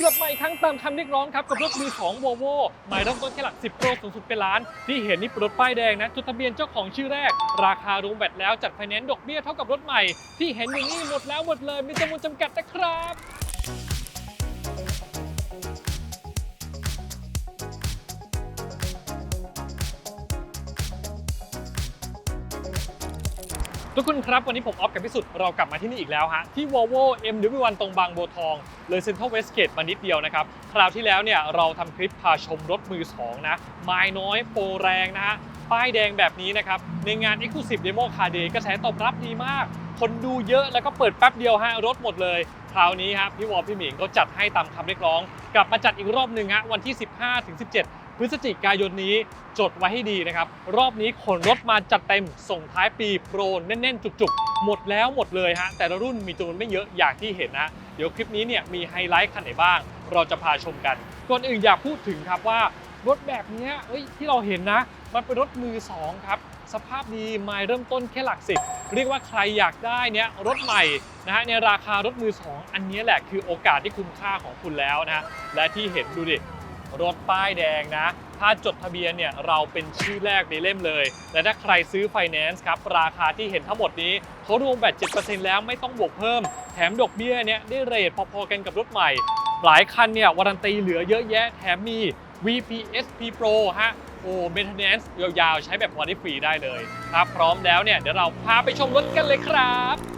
กลับมาอีกครั้งตามคำเรียกร้องครับกับรถมือของ Volvo หมายเริ่มต้นแค่หลัก 10โปรสูงสุดเป็นล้าน ที่เห็นนี่เป็นรถป้ายแดงนะจดทะเบียนเจ้าของชื่อแรก ราคารวมแบตแล้วจัดไฟแนนซ์ดอกเบี้ยเท่ากับรถใหม่ ที่เห็นอยู่นี่หมดแล้วหมดเลยมีจำนวนจำกัดนะครับ คนครับ วันนี้ผมออฟกับพิสุทธิ์เรากลับมาที่นี่อีกแล้วฮะ ที่ Volvo MW1 ตรงบางบัวทอง เลยเซ็นทรัลเวสเกตมานิดเดียวนะครับ คราวที่แล้วเนี่ยเราทำคลิปพาชมรถมือ 2 นะ ไม้น้อยโปรแรงนะฮะ ป้ายแดงแบบนี้นะครับ ในงาน Exclusive Demo Car Day กระแสตอบรับดีมาก คนดูเยอะแล้วก็เปิดแป๊บเดียวฮะรถหมดเลย คราวนี้ฮะพี่วอลพี่หมิงก็จัดให้ตามคำเรียกร้อง กลับมาจัดอีกรอบหนึ่งฮะวันที่ 15-17 พฤศจิกายนนี้จดไว้ให้ดีนะครับ รอบนี้ขนรถมาจัดเต็มส่งท้ายปีโปรแน่น ๆ จุกๆ หมดแล้วหมดเลยฮะแต่ละรุ่นมีจำนวนไม่เยอะอย่างที่เห็นนะ เดี๋ยวคลิปนี้เนี่ยมีไฮไลท์คันไหนบ้าง เราจะพาชมกัน ก่อนอื่นอยากพูดถึงครับว่ารถแบบนี้เอ้ยที่เราเห็นนะ มันเป็นรถมือสองครับ สภาพดีไมล์เริ่มต้นแค่หลักสิบเรียกว่าใครอยากได้เนี่ยรถใหม่นะฮะในราคารถมือสองอันนี้แหละคือโอกาสที่คุ้มค่าของคุณแล้วนะฮะและที่เห็นดูดิ รถป้ายแดงนะ ถ้าจดทะเบียนเนี่ยเราเป็นชื่อแรกในเล่มเลย และถ้าใครซื้อไฟแนนซ์ครับ ราคาที่เห็นทั้งหมดนี้เขารวมแบต7%แล้วไม่ต้องบวกเพิ่ม แถมดอกเบี้ยเนี่ยได้เรทพอๆกันกับรถใหม่ หลายคันเนี่ยวารันตีเหลือเยอะแยะแถมมี VPSP Pro ฮะโอ้ maintenance ยาวๆ ใช้แบบวันได้ฟรีได้เลยครับพร้อมแล้วเนี่ยเดี๋ยวเราพาไปชมรถกันเลยครับ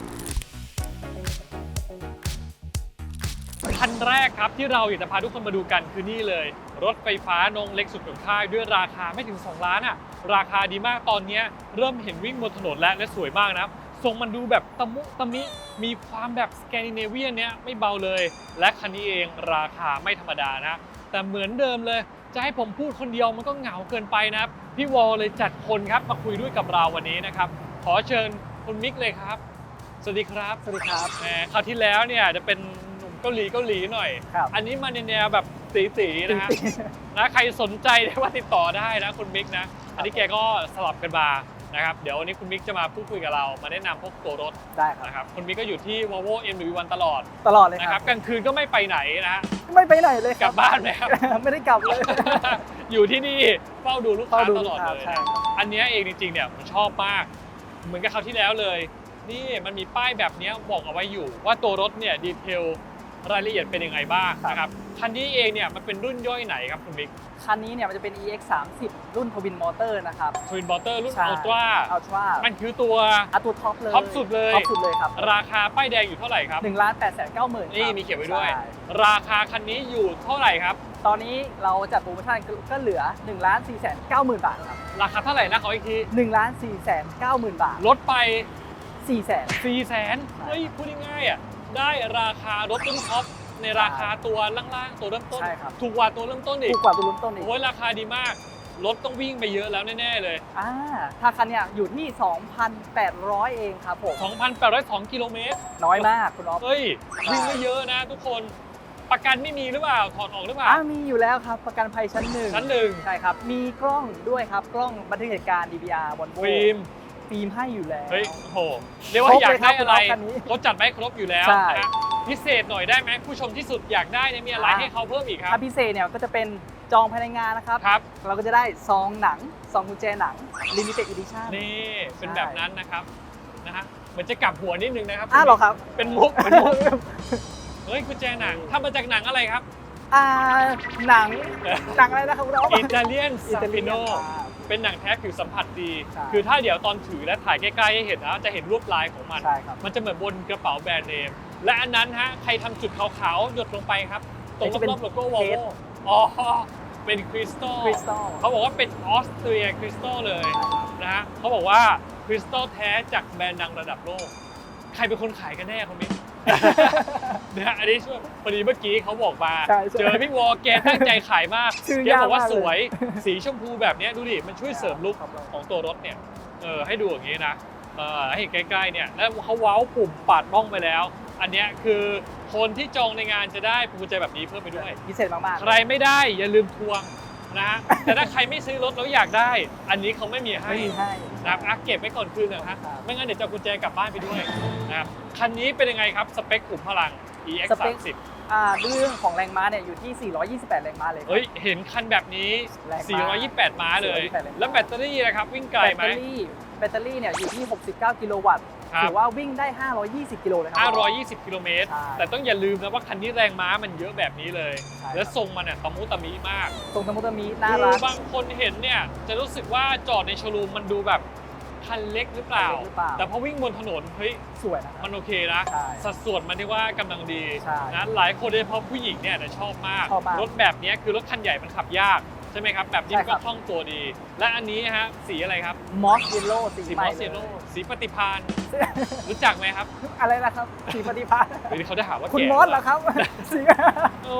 คันแรกครับที่เราอยากจะพาทุกคนมาดูกันคือนี่เลย รถไฟฟ้านงเล็กสุดของค่ายด้วยราคาไม่ถึง 2 ล้านอะราคาดีมากตอนเนี้ยเริ่มเห็นวิ่งบนถนนแล้วและสวยมากนะครับทรงมันดูแบบตะมุตะมิ มีความแบบสแกนดิเนเวียนเนี้ยไม่เบาเลย และคันนี้เองราคาไม่ธรรมดานะ แต่เหมือนเดิมเลย จะให้ผมพูดคนเดียวมันก็เหงาเกินไปนะครับพี่วอลเลยจัดคนครับมาคุยด้วยกับเราวันนี้นะครับ ขอเชิญคุณมิกเลยครับ สวัสดีครับ สวัสดีครับแหมคราวที่แล้วเนี่ยจะเป็นหนุ่ม เกาหลีเกาหลีหน่อย ครับ อันนี้มาในแนวแบบตีๆนะฮะ นะใครสนใจได้ว่าติดต่อได้นะคุณมิกนะ อันนี้แกก็สลับกันมานะครับ เดี๋ยววันนี้คุณมิกจะมาพูดคุยกับเรา มาแนะนำพวกตัวรถได้ครับ นะครับ คุณมิกก็อยู่ที่ Volvo M1 ตลอดตลอดเลยนะคครัรับบ กลางคืนก็ไม่ไปไหนนะฮะ ไม่ไปไหนเลยคกรัลับบ้านไหมครับ ไม่ได้กลับเลย อยู่ที่นี่เฝ้าดูลูกค้าเฝ้าดูตลอดลูกค้าเลยใช่นะ อันเนี้ยเองจริงๆเนี่ยผมชอบมาก เหมือนกับคราวที่แล้วเลย นี่มันมีป้ายแบบเนี้ยบอกเอาไว้อยู่ ว่าตัวรถเนี่ยดีเทล รายละเอียดเป็นยังไงบ้างนะครับคันนี้เองเนี่ยมันเป็นรุ่นย่อยไหนครับคุณมิกคันนี้เนี่ยมันจะเป็น EX 3 0รุ่นทวินมอเตอร์นะครับทวินบอเตอร์รุ่นใช่อัลตร้าอัลตร้ามันคือตัวอัตัวท็อปเลยท็อปสุดเลยท็อปสุดเลยครับราคาป้ายแดงอยู่เท่าไหร่ครับหนึ่งล้านแปดแสนเก้าหมื่นนี่มีเขียนไว้ด้วยใช่ราคาคันนี้อยู่เท่าไหร่ครับ ตอนนี้เราจัดโปรโมชั่นก็เหลือ1ล้าน4แสนเก้าหมื่นบาทครับราคาเท่าไหร่นะขออีกที1ล้าน4แสนเก้าหมื่นบาทลดไป4แสน4 0 0แสนเฮ้ยพูดง่ายๆอะ ได้ราคารถรุ่นท็อปในราคาตัวล่างๆ ตัวเริ่มต้น ใช่ครับ ถูกกว่าตัวเริ่มต้นอีกถูกกว่าตัวรุ่นต้นอีกโอ้ยราคาดีมาก รถต้องวิ่งไปเยอะแล้วแน่ๆเลย อ่าถ้าคันเนี้ยอยู่ที่ 2,800 เองครับผม 2,802 กิโลเมตรน้อยมากคุณอ๊อฟเฮ้ยวิ่งไม่เยอะนะทุกคนประกันไม่มีหรือเปล่าถอดออกหรือเปล่า อ่ามีอยู่แล้วครับ ประกันภัยชั้นหนึ่งชั้นหนึ่งใช่ครับ มีกล้องด้วยครับ กล้องบันทึกเหตุการณ์ DVR บนโบฟิล์ม ฟิล์มให้อยู่แล้ว เฮ้ยโอ้โหเรียกว่าครบอยากเลยครัได้บอะไรคุณอ๊อฟคันนี้เขาจัดไว้ครบอยู่แล้วใช่นะพิเศษหน่อยได้ไหมผู้ชมที่สุดอยากได้เนี่ยมีอะไรอ่าให้เขาเพิ่มอีกครัถ้าบพิเศษเนี่ยก็จะเป็นจองภายในงานนะครับ ครับ เราก็จะได้ซองหนังซองกุญแจหนัง Limited Edition นี่เป็นใช่แบบนั้นนะครับนะฮะเหมือนจะกลับหัวนิดนึงนะครับอ้าวเหรอครับ เป็นมุกเป็นมุกเฮ้ยกุญแจหนังทำมาจากหนังอะไรครับ อ่าหนังหนังอะไรนะครับคุณอ๊อฟอิตาเลียนอิซาตาเลีฟิยนโนอ่า เป็นหนังแท้ผิวสัมผัสดี ใช่คือถ้าเดี๋ยวตอนถือและถ่ายใกล้ๆให้เห็นนะจะเห็นลวดลายของมัน ใช่ครับ มันจะเหมือนบนกระเป๋าแบรนด์เนม และอันนั้นฮะใครทำจุดขาวๆ หยดลงไปครับ ตรงจะเป็นรอบๆโลโก้วอลเพชโวรอ๋อ เป็นคริสตัล คริสตัล เขาบอกว่าเป็นออสเตรียคริสตัลเลยนะฮะเขาบอกว่าคริสตัลแท้จากแบรนด์ดังระดับโลก ใครเป็นคนขายกันแน่คนนี้ นะฮะอันนี้ช่วยพอดีเมื่อกี้เขาบอกมาใช่ใช่เจอพี่วอแกตั้งใจขายมากชื่อแกบอกว่าากมากสเลยวยสีชมพูแบบเนี้ยดูดิมันช่วยเสริมลุคครับผมของตัวรถเนี่ยเออให้ดูอย่างนี้นะเออให้เห็นใกล้ๆเนี่ยแล้วเขาเว้าปุ่มปัดบ้องไปแล้ว อันเนี้ยคือคนที่จองในงานจะได้พวงกุญแจแบบนี้เพิ่มไปด้วย พิเศษมากๆ ใครไม่ได้อย่าลืมทวงนะฮะแต่ถ้าใครไม่ซื้อรถแล้วอยากได้ อันนี้เขาไม่มีให้ ไม่มีให้ นะครับอะเก็บไว้ก่อนคืนนะฮะครับไม่งั้นเดี๋ยวจะเอากุญแจกลับบ้านไปด้วยนะครับคันนี้เป็นยังไงครับสเปคขุมพลัง EX สเปค 30 อ่าเรื่องของแรงม้าเนี่ยอยู่ที่ 428 แรงม้าเลยครับเฮ้ยเห็นคันแบบนี้ แรงม้า428 ม้าเลย 428แรงม้า แล้วแบตเตอรี่นะครับวิ่งไกลไหม แบตเตอรี่แบตเตอรี่เนี่ยอยู่ที่ 69 กิโลวัตต์ ครับ ถือว่าวิ่งได้ 520 กิโลเลยครั 520 กิโลเมตร ใช่แต่ต้องอย่าลืมนะว่าคันนี้แรงม้ามันเยอะแบบนี้เลย ใช่ครับ และทรงมันเนี่ยตะมุตะมิมากทรงสมุตมีน่าคืรัอกบางคนเห็นเนี่ยจะรู้สึกว่าจอดในโชว์รูมมันดูแบบคันเล็กหรือเปล่าคันเล็กหรือเปล่าแต่พอวิ่งบนถนนเฮ้ย สวยนะครับ มันโอเคนะ ใช่สัดส่วนมันเรียกว่ากำลังดีใช่นะหลายคนโดยเฉพาะผู้หญิงเนี่ยจะชอบมาก ชอบมาก รถแบบเนี้ยคือรถคันใหญ่มันขับยาก ใช่ไหมครับ แบบนี้มันใช่ครัก็บ คล่องตัวดี และอันนี้ฮะสีอะไรครับ มอสเยลโล่สีสีใหมม่อสเซโลเลยสีปฏิพานรู้จักไหมครับอะไรนะครับ สีปฏิภาณหรือเขาจะหาว่าคุณแก่มอสเหรอครับ สีโอ้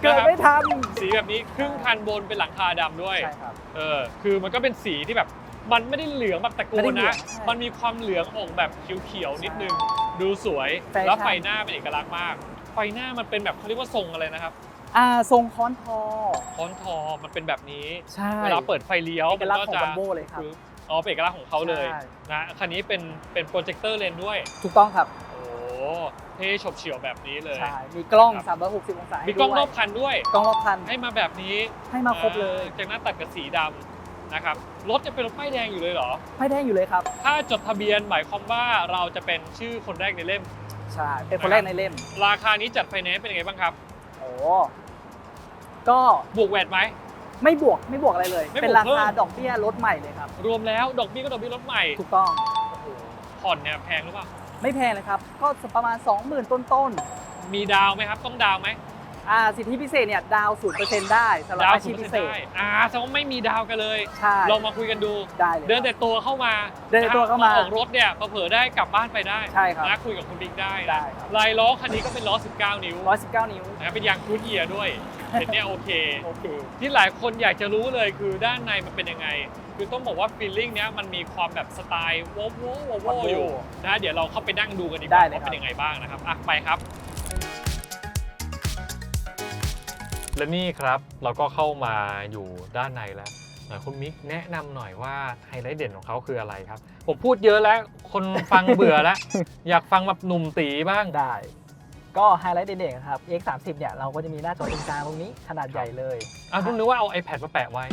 เกิดนะครับไม่ทันสีแบบนี้ครึ่งคันบนเป็นหลังคาดำด้วย ใช่ครับ เออ คือมันก็เป็นสีที่แบบ มันไม่ได้เหลืองแบบตะโกไม่ได้นเหลือนะ งใช่มันมีความเหลืองออกแบบเขียวๆนิดนึง ดูสวย แฟชั่น แล้วไฟหน้าเป็นเอกลักษณ์มาก ไฟหน้ามันเป็นแบบเขาเรียกว่าทรงอะไรนะครับ อ่าทรงค้อนทอ ค้อนทอมันเป็นแบบนี้ ใช่เวลาเปิดไฟเลี้ยวเอกลักษณ์มัของจะวันโบเลยครับคืออ๋อเป็นเอกลักษณ์ของเขาเลยใช่ นะคันนี้เป็นเป็นโปรเจคเตอร์เลนส์ด้วย ถูกต้องครับ โอ้เท่ฉบเฉี่ยวแบบนี้เลย ใช่ มีกล้อง ครับ 360 องศาให้มีกล้องด้วยรอบคันด้วย กล้องรอบคันให้มาแบบนี้ให้มาครบเลยอ่าจากหน้าตัดกับสีดำนะครับรถจะเป็นรถป้ายแดงอยู่เลยเหรอ ไม่ได้อยู่เลยครับ ถ้าจดทะเบียนหมายความว่าเราจะเป็นชื่อคนแรกในเล่ม ใช่ เป็นคนแรกในเล่ม ราคานี้จัดไฟแนนซ์เป็นยังไงบ้างครับ โอ้ก็บวกแวดไหม ไม่บวกไม่บวกอะไรเลย ไม่บวกเป็นราคาเพิ่ม ดอกเบี้ยรถใหม่เลยครับ รวมแล้วดอกเบี้ยก็ดอกเบี้ยรถใหม่ถูกต้องโอ้โหผ่อนเนี่ยแพงหรือเปล่า ไม่แพงเลยครับ ก็ประมาณ 20,000 ต้นมีดาวไหมครับ ต้องดาวไหมๆ อ่าสิทธิพิเศษเนี่ยดาวศูนย์เปอร์เซ็นต์ได้สำหรับดาวอาชีศูนพย์เปอพิร์เศเซ็นต์ษได้อ่าแสดงว่าไม่มีดาวกันเลย ใช่ ลองมาคุยกันดูได้เลยเดินครับแต่ตัวเข้ามาเดินแต่ตัวเข้ามาออกรถเนี่ยเผลอๆได้กลับบ้านไปได้ใช่ครับนะคุยกับคุณบิ๊กได้ได้นะครับลายล้อคันนี้ก็เป็นล้อ 19 นิ้ว119 นิ้วนะครับเป็นยางคูดเอียร์ด้วยเห็นเนี่ยโอเคโอเค ที่หลายคนอยากจะรู้เลยคือด้านในมันเป็นยังไงคือต้องบอกว่าฟีลลิ่งเนี้ยมันมีความแบบสไตล์โวโวโวโว Volvo อยู่นะเดี๋ยวเราเข้าไปนั่งดูกันดีกได้ว่าเลยว่าครับเป็นยังไงบ้างนะครับอะไปครับ และนี่ครับเราก็เข้ามาอยู่ด้านในแล้วอะคุณมิกแนะนำหน่อยว่าไฮไลท์เด่นของเขาคืออะไรครับ ผมพูดเยอะแล้วคนฟังเบื่อแล้ว อยากฟังแบบหนุ่มตีบ้างได้ ก็ไฮไลท์เด่นๆนะครับ X30 เนี่ยเราก็จะมีหน้าจอตรงกลางตรงนี้ขนาดใหญ่เลยอะคุณนึกว่าเอา iPad มาแปะไว้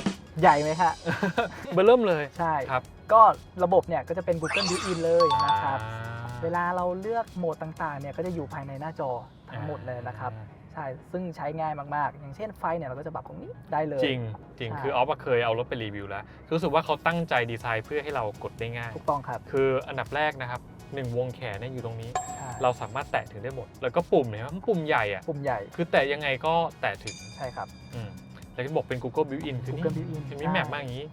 ใหญ่ไหมคะเบอร์เริ่มเลยใช่ครับ ก็ระบบเนี่ยก็จะเป็น Google Built-in เลยนะครับอ่าเวลาเราเลือกโหมดต่างๆเนี่ยก็จะอยู่ภายในหน้าจอทั้งหมดเลยนะครับ ใช่ ซึ่งใช้ง่ายมาก ๆ อย่างเช่นไฟเนี่ยเราก็จะปรับตรงนี้ได้เลย จริงจริงใช่คือออฟอะเคยเอารถไปรีวิวแล้ว รู้สึกว่าเขาตั้งใจดีไซน์เพื่อให้เรากดได้ง่าย ถูกต้องครับ คืออันดับแรกนะครับหนึ่งวงแขนเนี่ยอยู่ตรงนี้ใช่เราสามารถแตะถึงได้หมด แล้วก็ปุ่มเนี่ยมันปุ่มใหญ่อะปุ่มใหญ่ คือแตะยังไงก็แตะถึง ใช่ครับ อืมแล้วก็บอกเป็น Google Built-in คือนี่ Google Built-in เห็นมีใช่แมปมาอย่างนี้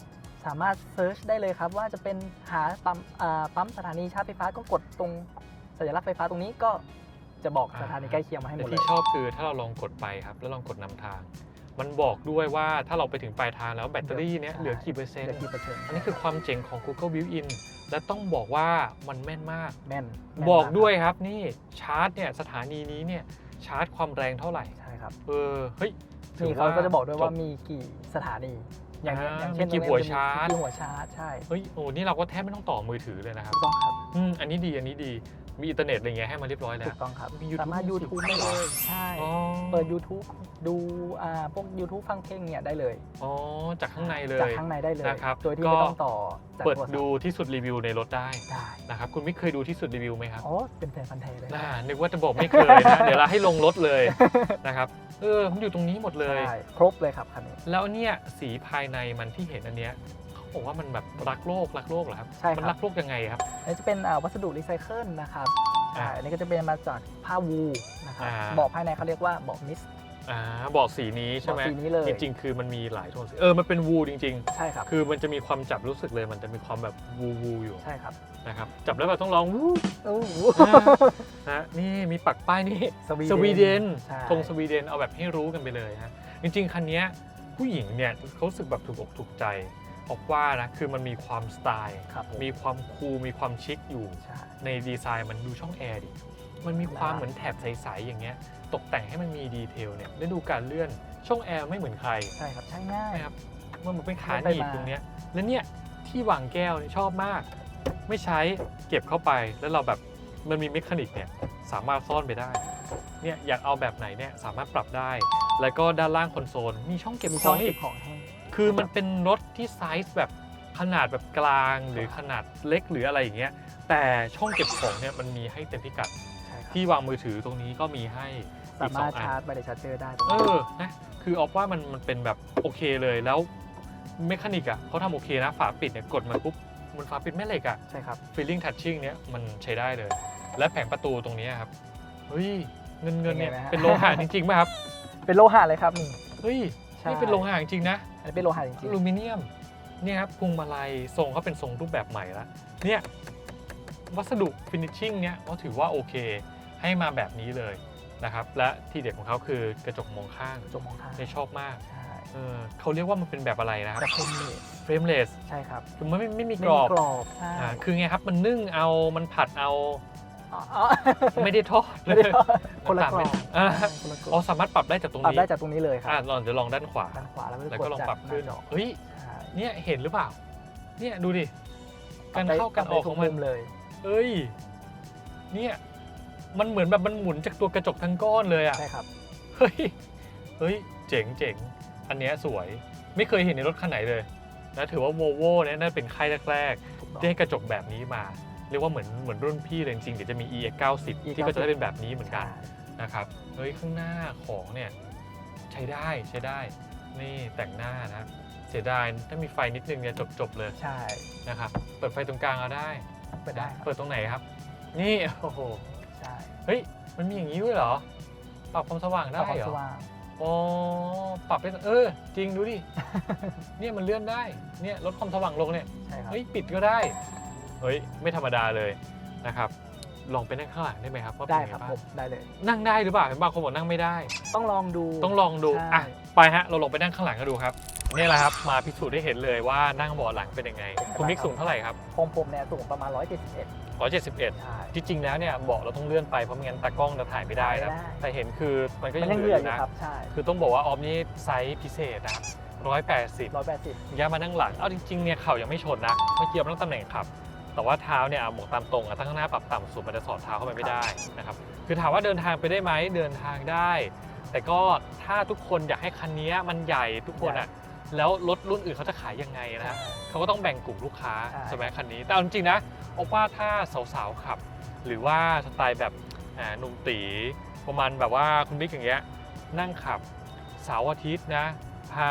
สามารถเซิร์ชได้เลยครับว่าจะเป็นหาปั๊มอ่าปั๊มสถานีชาร์จไฟฟ้าก็กดตรงสัญลักษณ์ไฟฟ้าตรงนี้ก็ จะบอกอ่าสถานีใกล้เคียงมาให้หมแต่ดเลยที่ชอบคือถ้าเราลองกดไปครับ แล้วลองกดนำทาง มันบอกด้วยว่าถ้าเราไปถึงปลายทางแล้วแบตเตอรี่เนี้ยใช่ เหลือกี่เปอร์เซ็นเหลืต์ อกี่เปอร์เซ็นต์อันนี้คือความเจ๋งของ Google Built-in และต้องบอกว่ามันแม่นมาก แม่นแม่นบอกมาด้วยครับนี่ชาร์จเนี่ยสถานีนี้เนี่ยชาร์จความแรงเท่าไหร่ ใช่ครับ เออเฮ้ยถืนี่เขาก็จะบอกด้วยว่าจมีกี่สถานี อย่างอ่าอย่างเช่นมีกี่ตรงนี้หัวมันจะมีชาร์จ กี่หัวชาร์จ ใช่เฮ้ยโอ้นี่เราก็แทบไม่ต้องต่อมือถือเลยนะครับ ถูกต้องครับ อืมอันนี้ดีอันนี้ดี มีอินเทอร์เน็ตอะไรเงี้ยให้มาเรียบร้อยแล้ถูว กต้องครับ มี YouTube สามารถ Music YouTube ได้ได้เหรเลอยใช่ อ๋อเปิด YouTube ดูอ่าพวก YouTube ฟังเพลงเนี่ยได้เลยอ๋อจากข้างในเลย จากข้างในได้เลย นะครับโดยที่ก็ ไม่ต้องต่อจากเปิดโทรศัพท์ดูที่สุดรีวิวในรถได้ได้นะครับคุณไม่เคยดูที่สุดรีวิวไหมครับอ๋อเป็นแฟนพันธ์แท้เลยน่านึกว่าจะบอกไม่เคยนะ เดี๋ยวเราให้ลงรถเลย นะครับ เออมันอยู่ตรงนี้หมดเลย ใช่ครบเลยครับคันนี้ แล้วเนี่ยสีภายในมันที่เห็นอันเนี้ย เขาบอกว่ามันแบบรักโลกรักโลกเหรอครับ ใช่ครับ มันรักโลกยังไงครับ อันนี้จะเป็นอ่าวัสดุรีไซเคิลนะครับอ่าใช่อันนี้ก็จะเป็นมาจากผ้าวูลนะครับอ่า เบอกภายในเขาเรียกว่าเบอกมิสอ่าบอกสีนี้ใช่ไหมบอกสีนี้เลยจริง ๆ คือมันมีหลายโทนสีเออมันเป็นวูจริง ใช่ครับ ๆ คือมันจะมีความจับรู้สึกเลย มันจะมีความแบบวูวูอยู่ใช่ครับนะครับจับแล้วแบบต้องร้องวูโอ้โหนะนี่มีปักป้ายนี่สวีสวีเดนใช่ธงสวีเดนเอาแบบให้รู้กันไปเลยฮะจริง ๆ คันเนี้ยผู้หญิงเนี่ยเขารู้สึกแบบถูกอกถูกใจ เพราะว่านะคือมันมีความสไตล์ครับผมมีความคูลมีความชิคอยู่ ใช่ ในดีไซน์มันดูช่องแอร์ดิ มันมีความได้ เหมือนแถบใส ๆ อย่างเงี้ย ตกแต่งให้มันมีดีเทลเนี่ยได้ดูการเลื่อน ช่องแอร์ไม่เหมือนใครใช่ครับใช้ง่าย นะครับมันเหมือนเป็นขาหเลื่อนนีไปบมาตรงเนี้ย แล้วเนี่ยที่วางแก้วเนี่ยชอบมาก ไม่ใช้เก็บเข้าไป แล้วเราแบบมันมีเมคานิกเนี่ยสามารถซ่อนไปได้ เนี่ยอยากเอาแบบไหนเนี่ยสามารถปรับได้ แล้วก็ด้านล่างคอนโซลมีช่องเก็บมีขช่อองงอีเก็กบของให้ คือมันเป็นรถที่ไซส์แบบขนาดแบบกลางหรือขนาดเล็กหรืออะไรอย่างเงี้ยแต่ช่องเก็บของเนี่ยมันมีให้เต็มพิกัดใช่ครับที่วางมือถือตรงนี้ก็มีให้สามารถอีกสองอันชาร์จไบเดชาร์เจอร์ได้ตรงเอนี้อนะคือออฟว่ามันมันเป็นแบบโอเคเลยแล้วเมคานิกอะเขาทำโอเคนะฝาปิดเนี่ยกดมันปุ๊บมันฝาปิดแม่เหล็กอะใช่ครับ feeling touching เนี่ยมันใช้ได้เลย และแผงประตูตรงนี้ครับเฮ้ยเงินเงินเนี่ยเป็นไงไหมฮะเป็นโลหะจริงๆป่ะครับ เป็นโลหะเลยครับนี่เฮ้ย ใช่ นี่เป็นโลหะจริงๆนะอันนี้เป็นโลหะจริองลูมิเนียมเนี่ยครับพวงมาลัยทรงเขาเป็นทรงรูปแบบใหม่แล้วเนี่ยวัสดุฟินิชชิ่งเนี่ยเขาถือว่าโอเค ให้มาแบบนี้เลยนะครับ และที่เด็ดของเขาคือกระจกมองข้างๆจมมองข้างเนี่ยชอบมากใช่เออเขาเรียกว่ามันเป็นแบบอะไรนะครับแต่คมเลสเฟรมเลสใช่ครับคือมันไม่ไม่มีไม่กรอบมีกรอบ ใช่ อ่าคือไงครับมันนึ่งเอา มันผัดเอาอ๋ออ๋อ ไม่ได้ทอดไม่ได้คนละกรอบอ่าใช่คนละกรอ๋ออบสามารถปรับได้จากตรงปรับนี้ได้จากตรงนี้เลยครัอ่าบลองเดี๋ยวลองด้านขวา ด้านขวาแล้วก็แล้วกก็ดลองจากปรับขึ้นหาจอเฮ้ย ใช่เนี่ยเห็นหรือเปล่า เนี่ยดูดิปรักาบรได้เข้ากันปอรัอบกได้ขทุอกงมัมุนมเลยเอ้ย เนี่ย มันเหมือนแบบมันหมุนจากตัวกระจกทั้งก้อนเลยอะ ใช่ครับ เฮ้ย เฮ้ย เจ๋งเจ๋ง อันเนี้ยสวย ไม่เคยเห็นในรถคันไหนเลยนะถือว่า Volvo เนี่ยน่าเป็นค่ายแรกถูกๆต้อง ที่ให้กระจกแบบนี้มา เรียกว่าเหมือนเหมือนรุ่นพี่เลยจริงๆเดี๋ยวจะมี EX 90 ที่ก็จะได้เป็นแบบนี้เหมือนกันใช่นะครับเฮ้ยข้างหน้าของเนี่ยใช้ได้ใช้ได้ นี่แต่งหน้านะเสียดายถ้ามีไฟนิดนึงเนี่ยจบๆเลยใช่นะครับเปิดไฟตรงกลางเอาได้เปิดได้ครับเปิดตรงไหนครับ นี่โอ้โหใช่เฮ้ยมันมีอย่างนี้ด้วยเหรอปรับความสว่างได้เอาความเหรสอว่างอ๋อปรับได้เออ จริงดูดิเนี่ยมันเลื่อนได้เนี่ยลดความสว่างลงเนี่ยใช่ครับเฮ้ยปิดก็ได้ เฮ้ยไม่ธรรมดาเลยนะครับลองไปนั่งข้างหลังได้ไหมครับว่าเป็ได้นไงครับบ้างผมได้เลย นั่งได้หรือเปล่าเห็นบางคนบอกนั่งไม่ได้ ต้องลองดู ต้องลองดูใช่ อะไปฮะเราลงไปนั่งข้างหลังกันดูครับนี่แหละครับมาพิสูจน์ได้เห็นเลยว่านั่งเบาะหลังเป็นยังไง คุณมิกสูงเท่าไหร่ครับของผมเนี่ยสูงประมาณ 171 171 ใช่ ที่จริงแล้วเนี่ยเบาะเราต้องเลื่อนไปเพราะไม่งั้นตากล้องจะถ่ายไม่ได้นะถ่ายไม่ได้ แต่เห็นคือมันก็มัยันงยังเหเหลืลืออออยู่นะครับ ใช่คือต้องบอกว่าออฟนี่ไซส์พิเศษนะครับ180 180ย่ามานั่งหลัง เอาจริงๆเนี่ยเข่ายังไม่ชนนะ เมื่อกี้เรานั่งตำแหน่งขับ แต่ว่าเท้าเนี่ยเอาหมวกตามตรงอะตั้งข้างหน้าปรับต่ำสุดมันจะสอดเท้าเข้าไปไม่ได้นะครับคือถามว่าเดินทางไปได้ไหมเดินทางได้ แต่ก็ถ้าทุกคนอยากให้คันนี้มันใหญ่ทุกคนอะแล้วรถรุ่นอื่นเขาจะขายยังไงนะฮะเขาก็ต้องแบ่งกลุ่มลูกค้าใช่ใช่ไหมคันนี้ แต่เอาจริงๆนะเอาว่าถ้าสาวๆขับ หรือว่าสไตล์แบบอ่าหนุ่มตีประมาณแบบว่าคุณบิ๊กอย่างเงี้ยนั่งขับเสาร์อาทิตย์นะ พา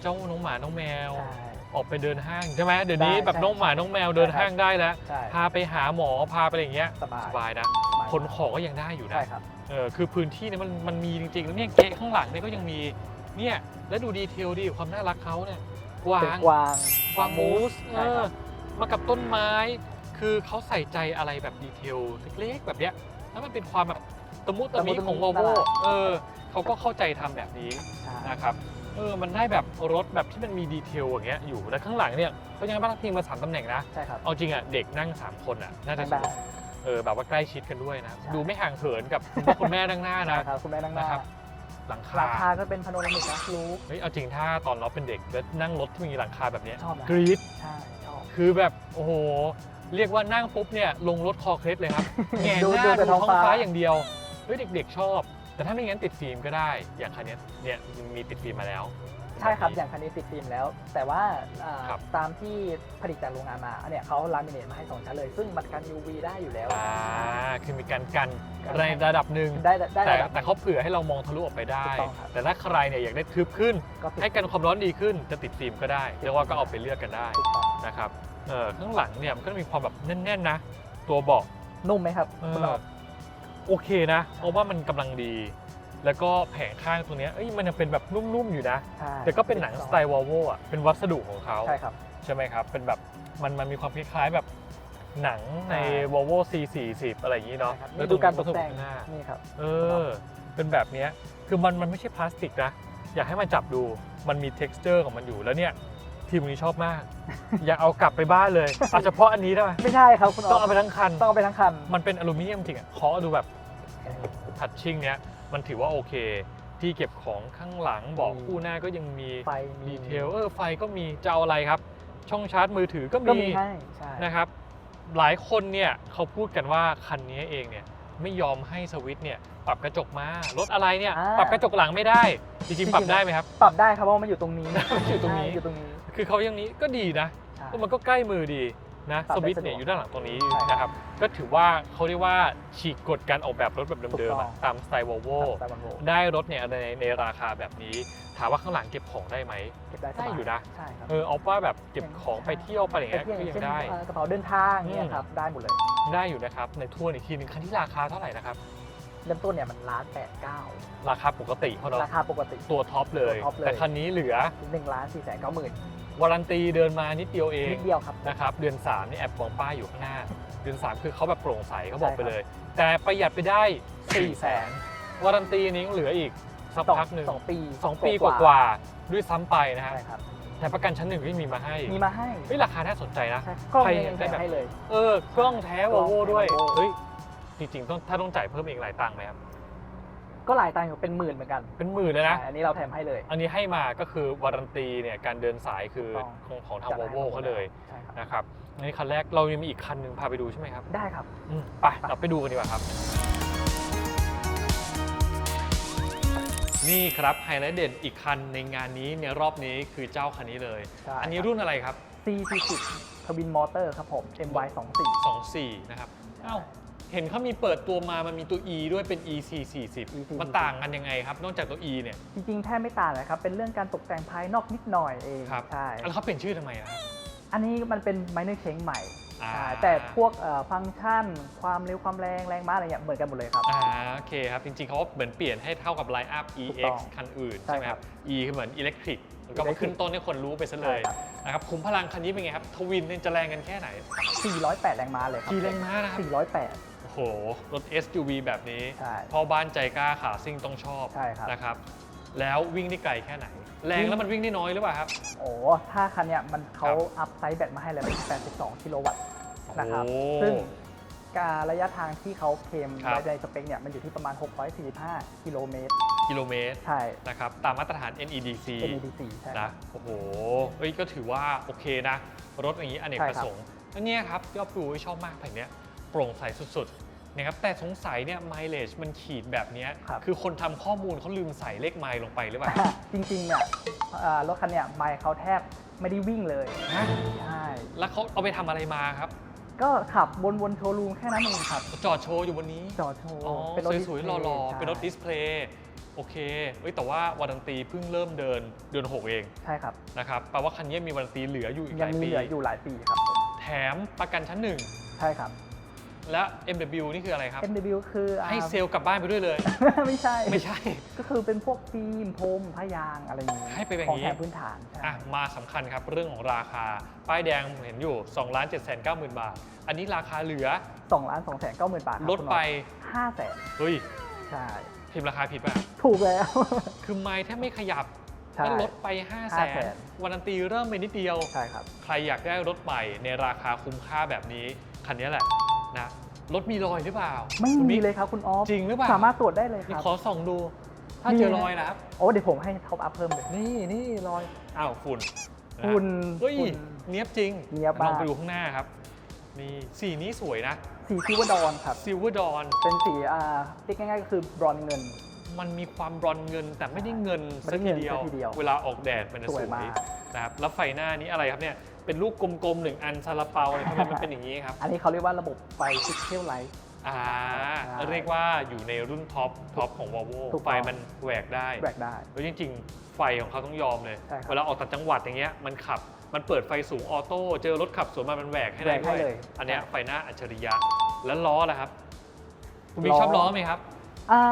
เจ้าน้องหมาน้องแมวใช่ ออกไปเดินห้างใช่ไหมเดี๋ยวนี้ได้แบบใช่น้องหมาน้องแมวเดินใช่ครับห้างได้แล้ว ใช่พาไปหาหมอพาไปอะไรอย่างเงี้ยสบาย สบายนะสบายขนของก็ยังได้อยู่นะ ใช่ครับ เออคือพื้นที่เนี่ยมันมันมีจริงๆแล้วเนี่ยเก๊ะข้างหลังเนี่ยก็ยังมีเนี่ยแล้วดูดีเทลดิความน่ารักเขาเนี่ยกวาเป็นงกวางกวางมูสเอใช่คอรับมากับต้นไม้ คือเขาใส่ใจอะไรแบบดีเทลเล็กๆแบบเนี้ยแล้วมันเป็นความแบบตะมุตะมิของตะมุโวตะมิโวน่ารักเออเขาก็เข้าใจทำแบบนี้ใช่นะครับ เออมันได้แบบรถแบบที่มันมีดีเทลอย่างเงี้ยอยู่แล้วข้างหลังเนี่ยเขายังบ้านพิงมาสามตำแหน่งนะ ใช่ครับ เอาจริงอะเด็กนั่งสามคนอะน่าจะสได้นุกเออแบบว่าใกล้ชิดกันด้วยนะใช่ดูไม่ห่างเหินกับคุณพ่อคุณแม่นั่งหน้าใช่นะครับคุณแม่นั่งหน้านะครับหลังคาราคาก็เป็นพาโนรามิกนะลูกเฮ้ยเอาจริงถ้าตอนเราเป็นเด็กแล้วนั่งรถที่มีหลังคาแบบเนี้ยชอบนะกรี๊ดใช่ชอบคือแบบโอ้โหเรียกว่านั่งปุ๊บเนี่ยลงรถคอเคล็ดเลยครับแงนดูหน้าดูดูแต่ท้ท้อองงฟ้าฟ้าอย่างเดียวเฮ้ยเด็ก ๆ ชอบ แต่ถ้าไม่งั้นติดฟิล์มก็ได้ อย่างคันเนี้ยเนี่ยมีติดฟิล์มมาแล้ว ใช่ครับ อย่างคันนี้ติดฟิล์มแล้ว แต่ว่าอ่าครับ ตามที่ผลิตจากโรงงานมาเนี่ยเขาลามิเนตมาให้2ชั้นเลย ซึ่งมันกัน UV ได้อยู่แล้ว อ่าคือมีการกันกันในระดับหนึ่งได้ได้แต่ระดับ แต่เขาเผื่อให้เรามองทะลุออกไปได้ ถูกต้องครับ แต่ถ้าใครเนี่ยอยากได้ทึบขึ้น ก็ติดให้กันความร้อนดีขึ้นจะติดฟิล์มก็ได้เรียกว่าก็เอาไปเลือกกันได้ถูกต้องนะครับเออข้างหลังเนี่ยมันก็มีความแบบแน่นๆนะ ตัวเบาะ นุ่มไหมครับเอคุณออ๊อฟ โอเคนะ เพราะว่ามันกำลังดี แล้วก็แผงข้างตรงเนี้ยเอ้ยมันยังเป็นแบบนุ่มๆอยู่นะ ใช่แต่ก็เป็นหนังสไตล์วอลโวอะเป็นวัสดุของเขาใช่ครับ ใช่ไหมครับ เป็นแบบมันมันมีความคล้ายๆแบบหนังใน ใช่ Volvo C40 อะไรอย่างนี้เนาะใช่ครับแล้วนี่ดูการตวักสดุแต่งข้างหน้า นี่ครับ เออ เป็นแบบเนี้ยคือมันมันไม่ใช่พลาสติกนะ อยากให้มันจับดู มันมี t e x t อร์ของมันอยู่ แล้วเนี่ย ทีมนี้ชอบมาก อยากเอากลับไปบ้านเลย เอาเฉพาะอันนี้ได้ไหมไม่ใช่ครับคุณอ๊ต้อองฟเอาไปทั้งคัน ต้องเอาไปทั้งคัน มันเป็นอลูมิเนียมจริงอะเคาะดูแบบ ทัชชิ่งเนี้ยมันถือว่าโอเค ที่เก็บของข้างหลังเบอกมีคู่หน้าก็ยังมีไฟมี ดีเทลเออไฟก็มีจะเอาอะไรครับ ช่องชาร์จมือถือก็ก็มีมีให้ใช่นะครับ หลายคนเนี่ยเขาพูดกันว่าคันนี้เองเนี่ยไม่ยอมให้สวิตช์เนี่ยปรับกระจกมารถอะไรเนี่ยอ่าปรับกระจกหลังไม่ได้ จริงๆปรับได้ไหมครับ ปรับได้ครับเพราะว่ามันอยู่ตรงนี้ อยู่ตรงนี้ ใช่อยู่ตรงนี้คือเขาอย่างนี้ก็ดีนะใช่ก็มันก็ใกล้มือดี นะปรับสได้วิตช์เนี่ยสะดวกอยู่ด้านหลังตรงนี้ใช่นะครับก็ถือว่าเขาเรียกว่าฉีกกฎการออกแบบรถแบบถูกเดิมต้องๆอะตามสไตล์วอลโวใส่บันโวได้รถเนี่ยในในราคาแบบนี้ ถามว่าข้างหลังเก็บของได้ไหมเก็บได้สได้บายอยู่นะใช่ครับเออเอาว่าแบบเก็บของไปเที่ยวไปอย่างไปเงี้ยเที่ยวก็อย่างยังเช่นได้เอ่อกระเป๋าเดินทางเนี่ยอืมครับได้หมดเลย ได้อยู่นะครับในทั่วร์อีกทีหนึงคันที่ราคาเท่าไหร่นะครับเริ่มต้นเนี่ยมันล้านแปดเก้าราคาปกติเขาเนาะราคาปกติตัวท็อปเลยตัวท็อปเลยแต่คันนี้เหลือหนึ่งล้านสี่แสนเก้าหมื่น วารันตีเดินมานิดเดียวเองนิดเดียวครับ นะครับเดือน3นี่แอบกองป้ายอยู่ข้างหน้า เดือน 3 คือเขาแบบโปร่งใสเขาบอกไปใช่ครับเลย แต่ประหยัดไปได้4 0 0แสนวารันตีนี้ยังเหลืออีกสักสองพักหนึ่งสองปีสองปีกว่าๆด้วยซ้ำไปนะฮะใช่ครับแต่ประกันชั้นหนึ่งก็มีมาให้มีมาให้เฮ้ยราคาน่าสนใจนะใช่กล้องใครเนี่ยอยายักงได้แถมแบบให้เลยเออกล้องแท้กวล้อองลโวด้วยแท้ Volvo เฮ้ยจริงๆต้องถ้าต้องจ่ายเพิ่มเองหลายตังค์ไหมครับ ก็หลายตังค์อยู่เป็นหมื่นเหมือนกันเป็นหมื่นเลยนะ ใช่อันนี้เราแถมให้เลย อันนี้ให้มาก็คือวารันตีเนี่ยการเดินสายคือถูกต้อง ของของทางจัดวอลให้โวเขาเลยใช่ครับนะครับนี่คันแรกเรายังมีอีกคันหนึ่งพาไปดูใช่ไหมครับได้ครับ อืมไป เราไปดูกันดีกว่าครับ นี่ครับไฮไลท์เด่นอีกคันในงานนี้ในรอบนี้คือเจ้าคันนี้เลย ใช่อันนี้ครับรุ่นอะไรครับ C40 ทวินมอเตอร์ครับผม MY 24 24นะครับเอ้า เห็นเขามีเปิดตัวมามันมีตัว E ด้วยเป็น EC 40มันต่างกันยังไงครับ นอกจากตัว E เนี่ย จริงๆ แทบไม่ต่างเลยครับ เป็นเรื่องการตกแต่งภายนอกนิดหน่อยเอง ครับใช่ แล้วเขาเปลี่ยนชื่อทำไมอะครับอันนี้มันเป็น minor change ใหม่อ่าใช่แต่พวกเอ่อฟังก์ชัน ความเร็วความแรง แรงม้าอะไรเงี้ยเหมือนกันหมดเลยครับอ่าโอเคครับ จริงๆ เขาเหมือนเปลี่ยนให้เท่ากับ Line Up ถูก EX ต้องคันอื่น ใช่ใช่ไหมคครัรับบ E คือเหมือน Electric แล้วก็มา Electric ขึ้นต้นให้คนรู้ไปซะเลยใช่ครับนะครับขุมพลังคันนี้เป็นไงครับ ทวินเนี่ยจะแรงกันแค่ไหน 408 แรงม้าเลยครับ กี่แรงม้านะครับ408 โอ้โห รถ SUV แบบนี้ใช่พ่อบ้านใจกล้าขาซิ่งต้องชอบใช่ครับ นะครับ แล้ววิ่งได้ไกลแค่ไหน แรงแล้วมันวิ่งได้น้อยหรือเปล่าครับ โอ้ถ้าคันเนี้ยมันเขาครับอัพไซส์แบตมาให้เลยเป็น82 กิโลวัตต์นะครับ โอ้ซึ่งการระยะทางที่เขาเคลมครับ ไว้ในสเปคเนี่ยมันอยู่ที่ประมาณ 645 กิโลเมตร กิโลเมตรใช่ นะครับ ตามมาตรฐาน NEDC NEDC ใช่คนะรับโอ้โหเอ้ย ก็ถือว่าโอเคนะ รถอย่างนี้อเนกใช่ประครับสงค์อันเนี้ยครับยอดดูชอบมากแบบเนี้ยโปร่งใสสุดๆ นะครับแต่สงสัยเนี่ยไมล์เลจมันขีดแบบเนี้ยครับคือคนทำข้อมูลเขาลืมใส่เลขไมล์ลงไปหรือเปล่า จริงๆเนี่ยเอ่อรถคันเนี่ยไมล์เขาแทบไม่ได้วิ่งเลยฮะ ใช่แล้วเขาเอาไปทำอะไรมาครับ ก็ขับวนๆโชว์รูมแค่นั้นเองครับ จอดโชว์อยู่บนนี้จอดโชว์อ๋อเป็นรถสวยๆหล่อใช่ๆเป็นรถดิสเพลย์โอเคเอ้ยแต่ว่าวารันตีเพิ่งเริ่มเดินเดือนหกเองใช่ครับ นะครับแปลว่าคันนี้มีวารันตีเหลืออยู่อีกหยัลางยมีปี เหลืออยู่หลายปีครับแถมประกันชั้นหนึ่งใช่ครับ และ MW นี่คืออะไรครับ MW คืออ่า ให้เซลล์กลับบ้านไปด้วยเลย ไม่ใช่ ไม่ใช่ ก็คือเป็นพวกฟิล์มพรมผ้ายางอะไรอย่างนี้ให้ไปแบบของนี้แถมพื้นฐานใช่อะมาสำคัญครับเรื่องของราคา ป้ายแดงผมเห็นอยู่2 7 9 0 0 0 0 บาท อันนี้ราคาเหลือสองล้านสองแสนเก้าหมื่นบาทครับลดไป ห้าแสนเฮ้ย ใช่ พิมพ์ราคาผิดป่ะ ถูกแล้ว คือไม้แทบไม่ขยับใช่แล้วลดไป 5 0 0 0 0 0 500,000 วันนันตีเริ่มไปนิดเดียว ใช่ครับ ใครอยากได้รถใหม่ในราคาคุ้มค่าแบบนี้ คันนี้แหละ นะรถมีรอยหรือเปล่าไม่คุณมีบิ๊ก เลยครับคุณออฟจริงหรือเปล่า สามารถตรวจได้เลยคนี่รับ ขอส่องดู ถ้าเจอรอยนะครับ โอ้เดี๋ยวผมให้ท็อปอัพเพิ่มเลย นี่นี่รอยอ้าวฝุ่นนะคุณเฮ้ยคุณเนียบจริงเนี๊ยบลองมากไปดูข้างหน้าครับนี่สีนี้สวยนะสีซิวดอนครับ ซิลเวอร์ดอน เป็นสีอ่าเรียกง่ายๆก็คือบรอนซ์เงิน มันมีความบรอนซ์เงินแต่ไม่ได้เงินไม่สัได้กเงิทีนเดียวสักทีเดียวเวลาออกแดดมันจะสสววยยมาก นะครับแล้วไฟหน้านี้อะไรครับเนี่ย เป็นลูกกลมๆหนึ่งอันซาลาเปาอะไรทำไมมันเป็นอย่างนี้ครับ อันนี้เขาเรียกว่าระบบไฟพิกเซลไลท์ อ่าใช่เรียกว่าอยู่ในรุ่นท็อปท็อปของ Volvo ถูกต้อง ไฟมันแหวกได้แบกได้ แล้วจริงๆ ไฟของเขาต้องยอมเลยใช่ครับ เวลาออกต่างจังหวัดอย่างเงี้ยมันขับมันเปิดไฟสูงออโต้เจอรถขับสวนมามันแหวกให้ได้แหวกให้ด้วยเลยอันเนี้ยใช่ไฟหน้าอัจฉริยะแล้วล้อล่ะครับคุณบิ๊กล้อชอบล้อไหมครับ อ่า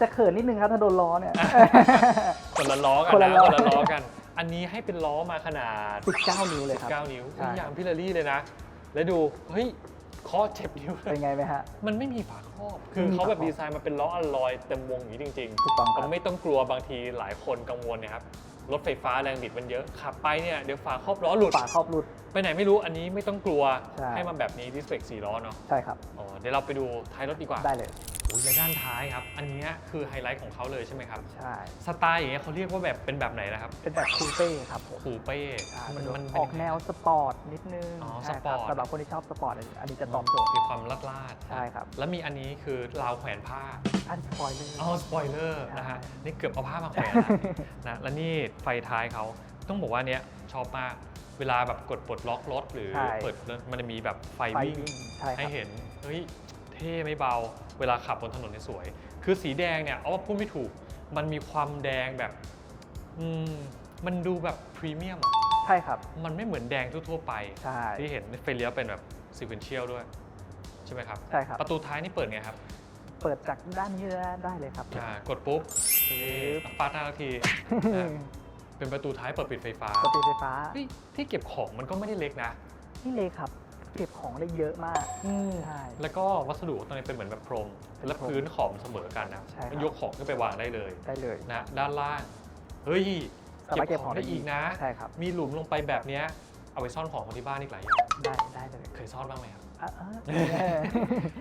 จะเขินนิดนึงครับถ้าโดนล้อเนี่ย คนละล้อกันคนละนะล้อ คนละล้อกัน อันนี้ให้เป็นล้อมาขนาด 19 นิ้วเลยครับ 9 นิ้วใช่อย่างพิลารี่เลยนะ แล้วดู เฮ้ยเคาะเจ็บนิ้วเลเป็ยนไงไหมฮะ มันไม่มีฝาครอบ คือไม่มีเขาแบบฝาครอบดีไซน์มาเป็นล้ออลลอยเต็มวงอย่างนี้จริงถูกต้องๆครัมับนไม่ต้องกลัวบางทีหลายคนกังวลนะครับ รถไฟฟ้าแรงบิดมันเยอะขับไปเนี่ยเดี๋ยวฝาครอบล้อหลุด ฝาครอบรุด ไปไหนไม่รู้อันนี้ไม่ต้องกลัวใช่ ให้มันแบบนี้ดิสเบรกสี่ล้อเนาะ ใช่ครับ อ๋อเดี๋ยวเราไปดูท้ายรถดีกว่า ได้เลยอ้ย และด้านท้ายครับ อันเนี้ยคือไฮไลท์ของเขาเลยใช่ไหมครับ ใช่ สไตล์อย่างเงี้ยเขาเรียกว่าแบบเป็นแบบไหนนะครับ เป็นแบบคูเป้ครับผมคูเป้ใช่มัมันนมันออกแนวสปอร์ตนิดนึงอ๋อใช่สปอร์ตคสำหรับคนที่ชอบสปอร์ตอันนี้จะตอบโจทย์มีความลาดลาดๆใช่ครับ แล้วมีอันนี้คือราวแขวนผ้าอันสปอยเลอร์อ๋อสปอยเลอร์นะฮะใช่นี่เกือบเอาผ้ามาแขวนแล้วนะและนี่ไฟท้ายเขาต้องบอกว่าเนี้ยชอบมากเวลาแบบกดปลดล็อกรถหรือใช่เปิดมันจะมีแบบไฟไฟวิ่งวิ่งใช่คให้รับเห็นเฮ้ยเท่ไม่เบา เวลาขับบนถนนเนี่ยสวย คือสีแดงเนี่ยเอาว่าพูดไม่ถูก มันมีความแดงแบบอืมมันดูแบบพรีเมียมอะใช่ครับ มันไม่เหมือนแดงทั่วๆไป ใช่ ที่เห็นไฟเลี้ยวเป็นแบบซีเควนเชียลด้วย ใช่ไหมครับ ใช่ครับ ประตูท้ายนี่เปิดไงครับ เปิดจากด้านนี้ได้เลยครับ อ่ากดปุ๊บนี่ฟาดหน้าทันทีนะเป็นประตูท้ายเปิดปิดไฟฟ้า ประตูไฟฟ้าเฮ้ยที่เก็บของมันก็ไม่ได้เล็กนะ นี่เลยครับ เก็บของได้เยอะมากใช่ แล้วก็วัสดุตรงนี้เป็นเหมือนแบบพรมเป็นและพรมพื้นขอบเสมอกันนะใช่ครับ ยกของขึ้นไปวางได้เลยได้เลยนะด้านล่าง เฮ้ยสามารถเก็บของได้ได้อีอีกกนะ ใช่ครับ มีหลุมลงไปแบบเนี้ยเอาไปซ่อนของคนที่บ้านอีกหลายอย่างได้ได้เลยเคยซ่อนบ้างไหมครับอะอะ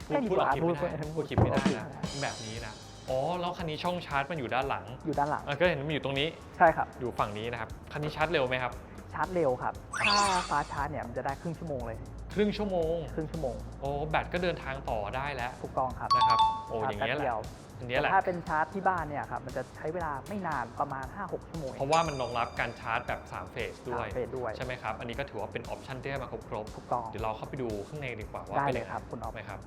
พูดพูดออกคลิปไม่ได้พูพูดคลิปไม่ได้นะแบบนี้นะอ๋อแล้วคันนี้ช่องชาร์จมันอยู่ด้านหลังอยู่ด้านหลัง อะก็เห็นมันอยู่ตรงนี้ใช่ครับ อยู่ฝั่งนี้นะครับคันนี้ชาร์จเร็วไหมครับ ชาร์จเร็วครับ ถ้าฟ้าชาร์จเนี่ยมันจะได้ครึ่งชั่วโมงเลย ครึ่งชั่วโมง ครึ่งชั่วโมงโอ้แบตก็เดินทางต่อได้แล้วถูกต้องครับนะครับ โอ้ชาอร์จย่างแป๊บเงี้ยแหเดีละยวอันเนี้ยแหละถ้าเป็นชาร์จที่บ้านเนี่ยครับมันจะใช้เวลาไม่นานประมาณ 5-6 ชั่วโมง เพราะว่ามันรองรับการชาร์จแบบ 3 เฟสด้วยสามเฟสด้วยใช่ไหมครับ อันนี้ก็ถือว่าเป็นออปชันที่ได้มาครบครบถูกต้องเดี๋ยวเราเข้าไปดูข้างในดีกว่าว่าได้เป็นเลยงงครับคุณออฟไหมครับ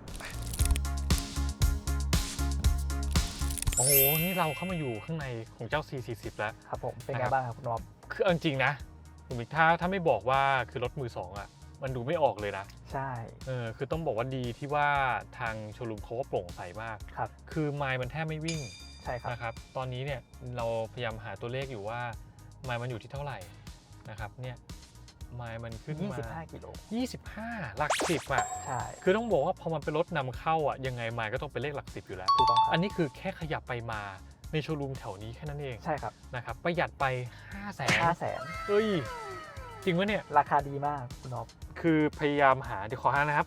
โอ้โห นี่เราเข้ามาอยู่ข้างในของเจ้า C40 แล้ว ครับผม เป็นนะไงครับบ้างครับคุณออฟคือเอาจริงๆนะผมอีกถ้าถ้าไม่บอกว่าคือรถมือสองอะ มันดูไม่ออกเลยนะ ใช่ เออคือต้องบอกว่าดีที่ว่าทางโชว์รูมเขาก็โปร่งใสมาก ครับ คือไมล์มันแทบไม่วิ่งใช่ครับ นะครับ ตอนนี้เนี่ยเราพยายามหาตัวเลขอยู่ว่าไมล์มันอยู่ที่เท่าไหร่นะครับ เนี่ยไมล์มันขึ้นมา 25 กิโล 25 หลักสิบอะ ใช่ คือต้องบอกว่าพอมันเป็นรถนำเข้าอะยังไงไมล์ก็ต้องเป็นเลขหลักสิบอยู่แล้ว ถูกต้องคอัรับ นนี้คือแค่ขยับไปมาในโชว์รูมแถวนี้แค่นั้นเองใช่ครับนะครับประหยัดไป 5 0 0แสน5แสนเฮ้ย จริงวะเนี่ย ราคาดีมากคุณออฟคือพยายามหาเดี๋ยวขอหานะครับ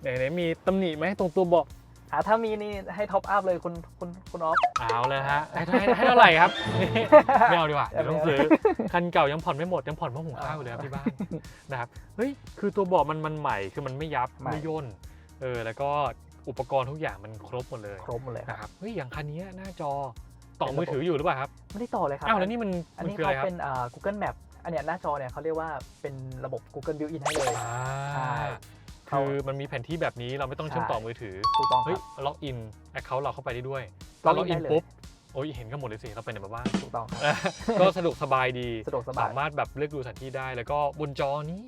ไหนๆมีตำหนิไหมตรงตัวเบอกอะถ้ามีนี่ให้ท็อปอัพเลยคุณคุณคุณออฟ เอาเลยฮะให้ให้ให้เท่าไหร่ครับไม่เอาดีกว่าเดี๋ยวต้องซื้อคันเก่ายังผ่อนไม่หมดยังผ่อนเพราะหุงข้าวอยู่เลยครับที่บ้านนะครับเฮ้ยคือตัวเบาะมันมันใหม่คือมันไม่ยับใหม่ ไม่ย่นเออแล้วก็อุปกรณ์ทุกอย่างมันครบหมดเลยครบหมดเลยครับนะครับเฮ้ยอย่างคันนี้หน้าจอต่อมือถืออยู่หรือเปล่าครับไม่ได้ต่อเลยครับอ้าวแล้วนี่มันอันมันนี้คืออะไรเขาครับเป็นอ่า Google Map อันเนี้ยหน้าจอเนี่ยเขาเรียกว่าเป็นระบบ Google Built-in ให้เลยอ่าใช่ คือมันมีแผนที่แบบนี้เราไม่ต้องเชื่อมต่อใช่มือถือถูกต้องคเฮ้ยรับ ล็อกอินแอคเคาท์เราเข้าไปได้ด้วยล็อกล็อกอิอินนได้เลย ปุ๊บโอ้ยเห็นกันหมดเลยสิเราไปไหนมาบ้าง ถูกต้องครับ ก็สะดวกสบายดีสะดวกสบาย สามารถแบบเลือกดูสถานที่ได้ แล้วก็บนจอนี่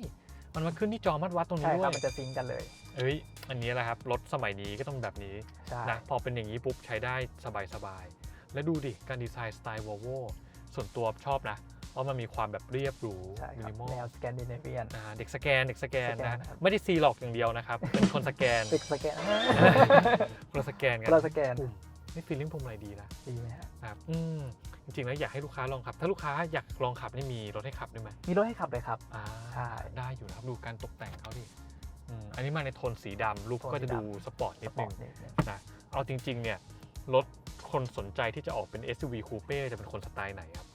มันมาขึ้นที่จอมัดวัดตรงนี้ใช่ด้ครัวบยมันจะซิงก์กันเลยเอ้ยอันนี้แหละครับรถสมัยนี้ก็ต้องแบบนี้ใช่นะพอเป็นอย่างนี้ปุ๊บใช้ได้สบายๆ แล้วดูดิการดีไซน์สไตล์ Volvo ส่วนตัวชอบนะ เพราะมันมีความแบบเรียบหรูใช่มิครับนิมอลแนวสแกนดิเนเวียนอ่าเด็กสแกนเด็กสแกนสแกนนะครับไม่ได้ซีหลอกอย่างเดียวนะครับ เป็นคนสแกนติดสแกนคนละสแกนกันเราสแกนปุ่มนี่ฟีลลิ่งพวงมาลัยดีนะดีไหมฮะนะครับอืมจริงๆแล้วอยากให้ลูกค้าลองขับ ถ้าลูกค้าอยากลองขับนี่มีรถให้ขับด้วยไหมมีรถให้ขับเลยครับอ่าใช่ได้อยู่นะครับดูการตกแต่งเขาดิอืมอันนี้มาในโทนสีดำรูปโทนสีก็จะดำดูสปอร์ตนิสดปอนึร์งตนิดนึงนะเอาจริงๆเนี่ยรถคนสนใจที่จะออกเป็น SUV Coupe จะเป็นคนสไตล์ไหนครับอ่า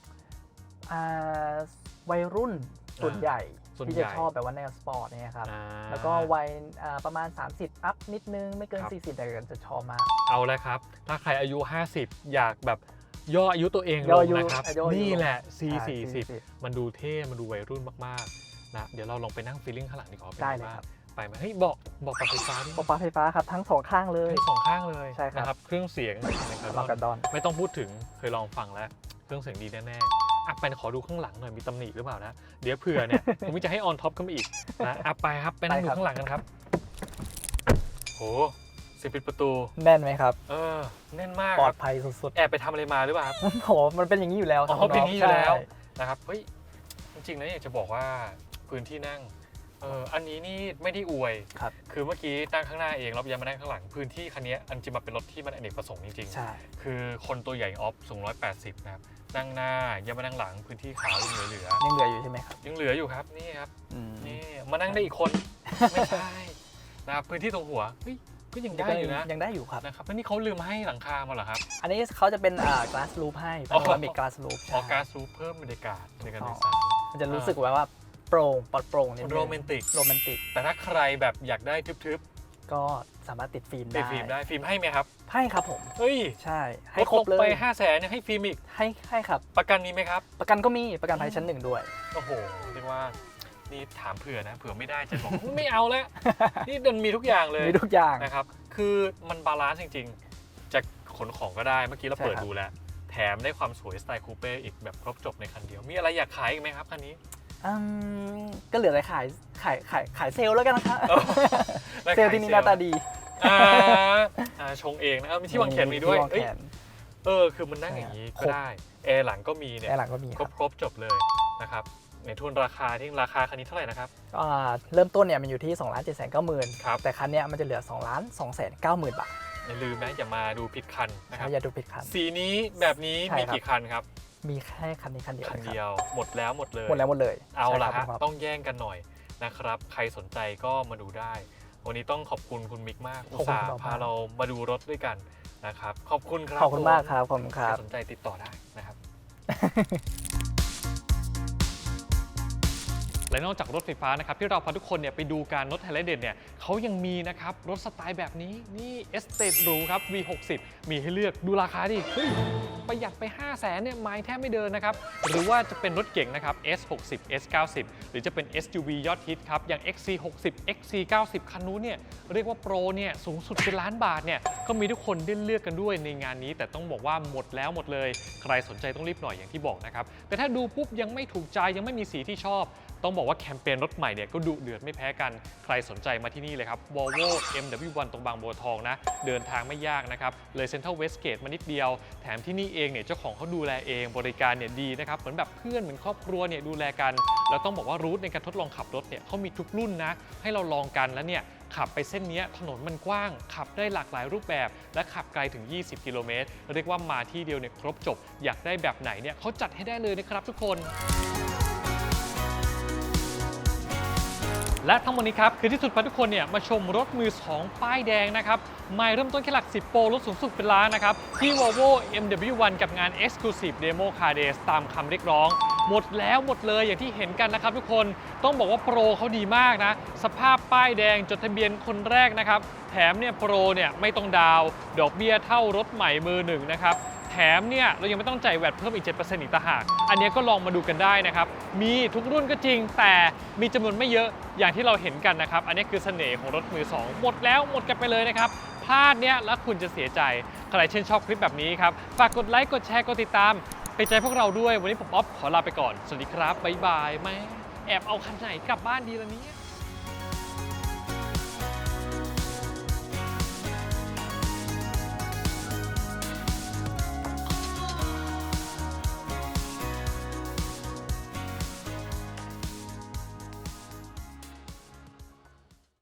วัยรุ่นส่วนอ่าใหญ่ส่วนที่ใหญ่จะชอบแบบว่าแนวสปอร์ตเนี่ยครับ อ่าแล้วก็วัยอ่าประมาณ 30 อัพนิดนึง ไม่เกิน ครับ 40แต่ก็จะชอบมาก เอาแล้วครับ ถ้าใครอายุ 50 อยากแบบย่ออายุตัวเองลย่องอายุนะครับ ย่ออายุ นี่แหละใช่ C40 มันดูเท่ มันดูวัยรุ่นมากๆ นะ เดี๋ยวเราลองไปนั่งฟีลลิ่งข้างหลังดีกว่าว่าเป็นได้ไงเลยบ้างครับ ไปไหมเฮ้ยเบอกบอกปรับไฟฟ้าด้วยปอปาไฟฟ้าครับทั้งสองข้างเลย ทั้งสองข้างเลยใช่ครับ นะครับ เครื่องเสียงนะครับลองกันดอน ไม่ต้องพูดถึงเคยลองฟังแล้ว เครื่องเสียงดีแน่ๆ อะไปขอดูข้างหลังหน่อยมีตำหนิหรือเปล่านะ เดี๋ยวเผื่อเนี่ย ผมจะให้ออนท็อปขึ้นมาอีกนะอะไปครับไปนั่งดูไปครับข้างหลังกันครับโหสิปิดประตูแน่นไหมครับเออแน่นมากปลอคดรับภัยสุดแอบไปทำอะไรมาหรือเปล่าครับๆโหมันเป็นอย่างนี้อยู่แล้วครัอ๋อเป็นอย่างนี้อยู่แล้วใช่นะครับเฮ้ยจริงๆแล้วอยากจะบอกว่าพื้นที่นั่ง เอออันนี้นี่ไม่ได้อวย ครับ คือเมื่อกี้นั่งข้างหน้าเองแล้วยังมานั่งข้างหลัง พื้นที่คันนี้อันจริงมันเป็นรถที่มันอเนกประสงค์จริงใช่ๆคือคนตัวใหญ่ออฟสูง180 นะครับ นั่งหน้ายังมานั่งหลังพื้นที่ขาวยังเหลือยังเหลืออยู่ใช่ไหมครับๆยังเหลืออยู่ครับนี่ครับ อืม นี่มานั่งได้อีกคน ไม่ใช่นะครับพื้นที่ตรงหัวเฮ้ยก็ยังได้อยู่นะยังได้อยู่ครับ นะครับแล้วนี่เขาลืมให้หลังคามาเหรอครับ อันนี้เขาจะเป็นอ่า glass roof ให้อ๋อ panoramic glass roof ออใช่กาซูเพิ่มบรรยากาศในการอ๋โดอยสาร มันจะรู้สึกว่าว่า โปร่งปลอดโปร่งนิดนึงโรแมนติก โรแมนติก แต่ถ้าใครแบบอยากได้ทึบก็สามารถติดฟิล์มๆได้ติดฟิล์มได้ฟิล์มให้ไหมครับให้ครับผม เฮ้ยใช่ให้ครบเลลดงไปย5 0 0แสนยังให้ฟิล์มอีกให้ให้ครับ ประกันนี้ไหมครับ ประกันก็มีประกันภัยชั้นหนึ่งด้วยโอ้โหเรียกว่านี่ถามเผื่อนะเผื่อไม่ได้จะบอกไม่เอาแล้วนี่มันมีทุกอย่างเลยมีทุกอย่างนะครับ คือมันบาลานซ์จริง ๆ จะขนของก็ได้เมื่อกี้เราใช่เปิดครับดูแล้ว แถมได้ความสวยสไตล์คูเป้อีกแบบครบจบในคันเดียว มีอะไรอยากขายอีกไหมครับคันนี้ อืมก็เหลือแต่ขายขายขายขายเซลล์แล้วกันนะครับเออได้เซลล์ที่มีหน้าตาดีอ่าอ่าชงเองนะเออมีที่วางแขนมีด้วยที่วางเอ้แขยนเออคือมันนั่งอย่างนี้คก็รบ ได้แอร์หลังก็มีเนี่ยแอร์หลังก็มีคครรับบครบจบเลยนะครับในทุนราคาที่ราคาคันนี้เท่าไหร่นะครับ อ่าเริ่มต้นเนี่ยมันอยู่ที่2ล้าน7 9 0 0 0 0ครับ แต่คันเนี้ยมันจะเหลือ2ล้าน2 9 0 0 0 0บาทอย่าลืมนะอย่ามาดูผิดคันนะครับ อย่าดูผิดคัน สีนี้แบบนี้ใช่มีครับ กี่คันครับ มีแค่คันนี้คันเดียวคันเลยครับเดียว หมดแล้วหมดเลยหมดแล้วหมดเลย เอาละใช่ฮะครับต้องแย่งกันหน่อยนะครับ ใครสนใจก็มาดูได้ วันนี้ต้องขอบคุณคุณมิกมากอุตส่าห์พาเรามาดูรถด้วยกันนะครับ ขอบคุณครับ ขอบคุณมากผครับ ขอบคุณคใครรับสนใจติดต่อได้นะครับ และนอกจากรถไฟฟ้านะครับที่เราพาทุกคนเนี่ยไปดูการรถไฮไลท์เด่นเนี่ยเขายังมีนะครับรถสไตล์แบบนี้นี่เอสเต e หรูครับ V60 มีให้เลือกดูราคาดิเฮ้ยประหยัดไป 5 0 0แสนเนี่ยไม้แทบไม่เดินนะครับ หรือว่าจะเป็นรถเก่งนะครับ S60 S90 หรือจะเป็น SUV ยอดฮิตครับ อย่าง XC60 XC90 คันนู้นเนี่ยเรียกว่าโปรเนี่ยสูงสุดเป็นล้านบาทเนี่ยก็มีทุกคนได้เลือกกันด้วยในงานนี้ แต่ต้องบอกว่าหมดแล้วหมดเลย ใครสนใจต้องรีบหน่อยอย่างที่บอกนะครับ แต่ถ้าดูปุ๊บยังไม่ถูกใจยังไม่มีสีที่ชอบ ต้องบอกว่าแคมเปญรถใหม่เนี่ยก็ดุเดือดไม่แพ้กัน ใครสนใจมาที่นี่เลยครับ Volvo MW1 ตรงบางบัวทองนะ เดินทางไม่ยากนะครับ เลย Central Westgate มานิดเดียว แถมที่นี่เองเนี่ยเจ้าของเขาดูแลเอง บริการเนี่ยดีนะครับ เหมือนแบบเพื่อนเหมือนครอบครัวเนี่ยดูแลกัน แล้วต้องบอกว่ารูทในการทดลองขับรถเนี่ยเขามีทุกรุ่นนะ ให้เราลองกันแล้วเนี่ยขับไปเส้นนี้ถนนมันกว้าง ขับได้หลากหลายรูปแบบ และขับไกลถึง 20 กิโลเมตร เรียกว่ามาที่เดียวเนี่ยครบจบ อยากได้แบบไหนเนี่ยเขาจัดให้ได้เลยนะครับทุกคน และทั้งหมดนี้ครับคือที่สุดพาทุกคนเนี่ยมาชมรถมือ 2 ป้ายแดงนะครับไม่เริ่มต้นแค่หลัก 10 โปรลดสูงสุดเป็นล้านนะครับ ที่ Volvo MW1 กับงาน Exclusive Demo Car Days ตามคำเรียกร้อง หมดแล้วหมดเลยอย่างที่เห็นกันนะครับทุกคนต้องบอกว่าโปรเขาดีมากนะ สภาพป้ายแดงจดทะเบียนคนแรกนะครับ แถมเนี่ยโปรเนี่ยไม่ต้องดาว ดอกเบี้ยเท่ารถใหม่มือหนึ่งนะครับ แถมเนี่ยเรายังไม่ต้องจ่ายแวดเพิ่มอีก 7%อีกต่างหาก อันนี้ก็ลองมาดูกันได้นะครับ มีทุกรุ่นก็จริงแต่มีจำนวนไม่เยอะอย่างที่เราเห็นกันนะครับ อันนี้คือเสน่ห์ของรถมือ 2 หมดแล้วหมดกันไปเลยนะครับ พลาดเนี่ยแล้วคุณจะเสียใจ ใครชื่นชอบคลิปแบบนี้ครับ ฝากกดไลค์กดแชร์กดติดตามไปใจพวกเราด้วย วันนี้ผมอ๊อฟขอลาไปก่อน สวัสดีครับบ๊ายบายแม่แอบเอาคันไหนกลับบ้านดีละเนี่ย